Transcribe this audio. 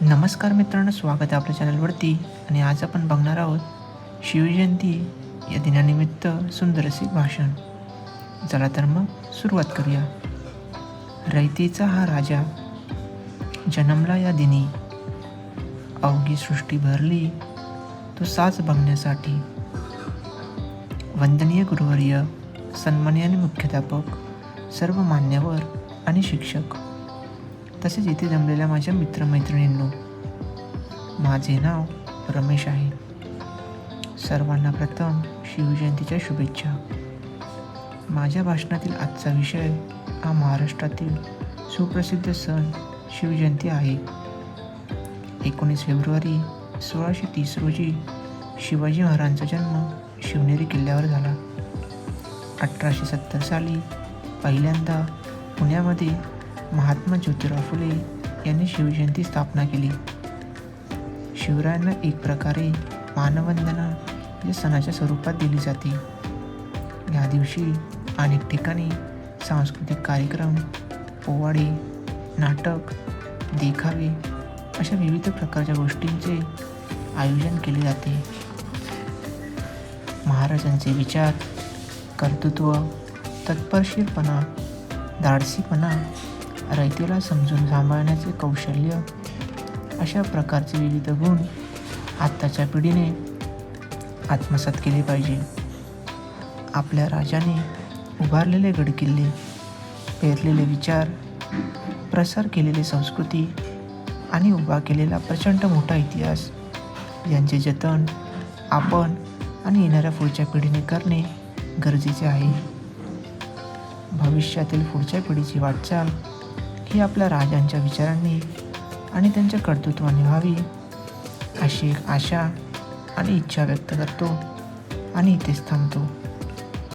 नमस्कार मित्रांनो स्वागत आहे आपल्या चॅनलवरती. आणि आज आपण बघणार आहोत शिवजयंती या दिनानिमित्त सुंदर असे भाषण. चला तर मग सुरुवात करूया. रयतेचा हा राजा जन्मला या दिनी. अवघी सृष्टी भरली तो साज बघण्यासाठी. वंदनीय गुरुवर्य सन्मान्य आणि मुख्याध्यापक सर्व मान्यवर आणि शिक्षक. तसेच इथे जमलेल्या माझ्या मित्रमैत्रिणींनो माझे नाव रमेश आहे. सर्वांना प्रथम शिवजयंतीच्या शुभेच्छा. माझ्या भाषणातील आजचा विषय हा महाराष्ट्रातील सुप्रसिद्ध सण शिवजयंती आहे. एकोणीस फेब्रुवारी सोळाशे तीस रोजी शिवाजी महाराजांचा जन्म शिवनेरी किल्ल्यावर झाला. अठराशे सत्तर साली पहिल्यांदा पुण्यामध्ये महात्मा ज्योतिराव फुले यांनी शिवजयंती स्थापना केली. शिवरायांना एक प्रकारे मानवंदना या सणाच्या स्वरूपात दिली जाते. या दिवशी अनेक ठिकाणी सांस्कृतिक कार्यक्रम पोवाडे नाटक देखावे अशा विविध प्रकारच्या गोष्टींचे आयोजन केले जाते. महाराजांचे विचार कर्तृत्व तत्परशीरपणा धाडसीपणा रयतेला समजून सांभाळण्याचे कौशल्य अशा प्रकारचे विविध गुण आत्ताच्या पिढीने आत्मसात केले पाहिजे. आपल्या राजाने उभारलेले गडकिल्ले पेरलेले विचार प्रसार केलेली संस्कृती आणि उभा केलेला प्रचंड मोठा इतिहास यांचे जतन आपण आणि येणाऱ्या पुढच्या पिढीने करणे गरजेचे आहे. भविष्यातील पुढच्या पिढीची वाटचाल ही आपल्या राजांच्या विचारांनी आणि त्यांच्या कर्तृत्वाने व्हावी अशी एक आशा आणि इच्छा व्यक्त करतो आणि इथेच थांबतो.